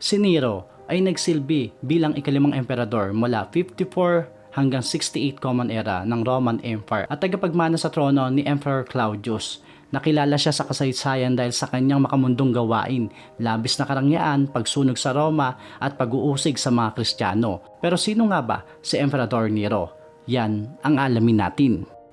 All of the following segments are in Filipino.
Si Nero ay nagsilbi bilang ikalimang emperador mula 54 hanggang 68 Common Era ng Roman Empire at tagapagmana sa trono ni Emperor Claudius. Nakilala siya sa kasaysayan dahil sa kanyang makamundong gawain, labis na karangyaan, pagsunog sa Roma at pag-uusig sa mga Kristiyano. Pero sino nga ba si Emperador Nero? Yan ang alamin natin.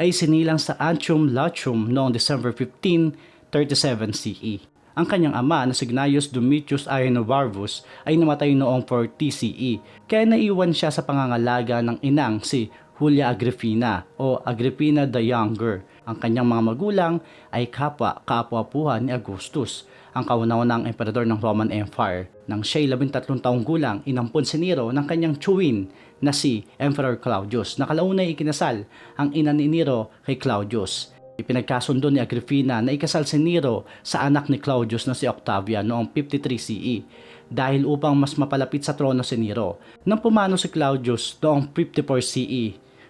ay sinilang sa Antium Latium noong December 15, 37 CE. Ang kanyang ama na si Gnaeus Domitius Aenovarvus ay namatay noong 40 CE kaya naiwan siya sa pangangalaga ng inang si Julia Agrippina o Agrippina the Younger. Ang kanyang mga magulang ay kapwa kaapu-apuhan ni Augustus, ang kauna-unang emperador ng Roman Empire. Nang siya'y 13 taong gulang, inampun si Nero ng kanyang tsuwin na si Emperor Claudius. Nakalaunay ikinasal ang ina ni Nero kay Claudius. Ipinagkasundo ni Agrippina na ikasal si Nero sa anak ni Claudius na si Octavian noong 53 CE dahil upang mas mapalapit sa trono si Nero. Nang pumano si Claudius noong 54 CE,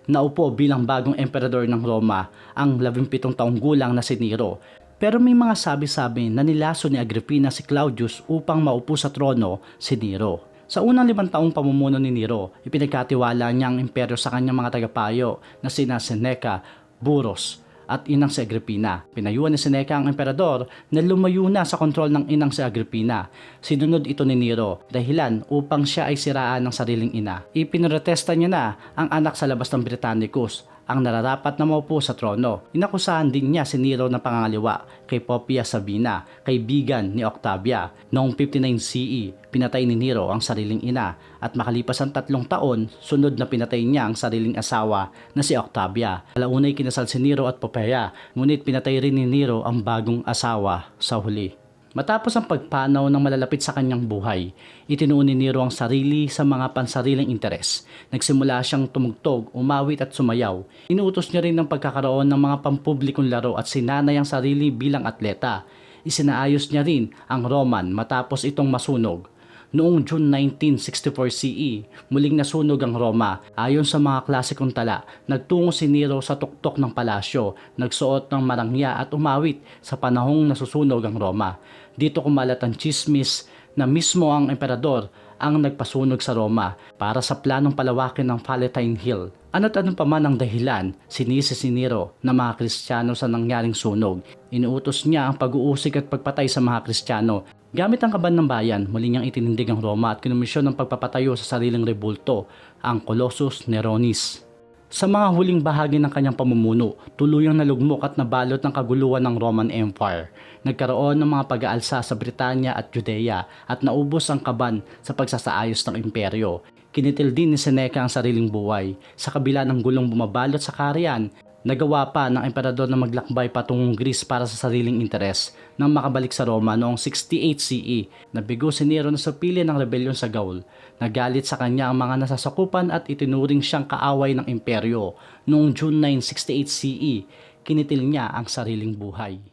naupo bilang bagong emperador ng Roma ang 17 taong gulang na si Nero. Pero may mga sabi-sabi na nilaso ni Agrippina si Claudius upang maupo sa trono si Nero. Sa unang limang taong pamumuno ni Nero, ipinagkatiwala niya ang imperyo sa kanyang mga tagapayo na sina Seneca, Burros, at inang si Agrippina. Pinayuan ni Seneca ang emperador na lumayo na sa kontrol ng inang si Agrippina. Sinunod ito ni Nero dahilan upang siya ay siraan ng sariling ina. Ipinrotesta niya na ang anak sa labas ng Britannicus ang nararapat na maupo sa trono. Inakusahan din niya si Nero ng pangangaliwa kay Poppaea Sabina, kaibigan ni Octavia. Noong 59 CE, pinatay ni Nero ang sariling ina at makalipas ang tatlong taon, sunod na pinatay niya ang sariling asawa na si Octavia. Alaunay kinasal si Nero at Poppaea, ngunit pinatay rin ni Nero ang bagong asawa sa huli. Matapos ang pagpanaw ng malalapit sa kanyang buhay, itinuon ni Nero ang sarili sa mga pansariling interes. Nagsimula siyang tumugtog, umawit at sumayaw. Inuutos niya rin ng pagkakaroon ng mga pampublikong laro at sinanay ang sarili bilang atleta. Isinaayos niya rin ang Roman matapos itong masunog. Noong June 1964 CE, muling nasunog ang Roma. Ayon sa mga klasikong tala, nagtungo si Nero sa tuktok ng palasyo, nagsuot ng marangya at umawit sa panahong nasusunog ang Roma. Dito kumalat ang chismis na mismo ang emperador ang nagpasunog sa Roma para sa planong palawakin ng Palatine Hill. Ano't anong pa man ang dahilan, sinisi si Nero ng mga Kristiyano sa nangyaring sunog. Inuutos niya ang pag-uusig at pagpatay sa mga Kristiyano Gamit ang kaban ng bayan, muli niyang itinindig ang Roma at kinomisyon ng pagpapatayo sa sariling rebulto, ang Colossus Neronis. Sa mga huling bahagi ng kanyang pamumuno, tuluyang nalugmok at nabalot ng kaguluhan ng Roman Empire. Nagkaroon ng mga pag-aalsa sa Britanya at Judea at naubos ang kaban sa pagsasaayos ng imperyo. Kinitil din ni Seneca ang sariling buhay. Sa kabila ng gulong bumabalot sa kariyan, Nagawa pa ng emperador na maglakbay patungong Greece para sa sariling interes nang makabalik sa Roma noong 68 CE. Nabigo si Nero na sa pili ng rebelyon sa Gaul. Nagalit sa kanya ang mga nasasakupan at itinuring siyang kaaway ng imperyo. Noong June 9, 68 CE, kinitil niya ang sariling buhay.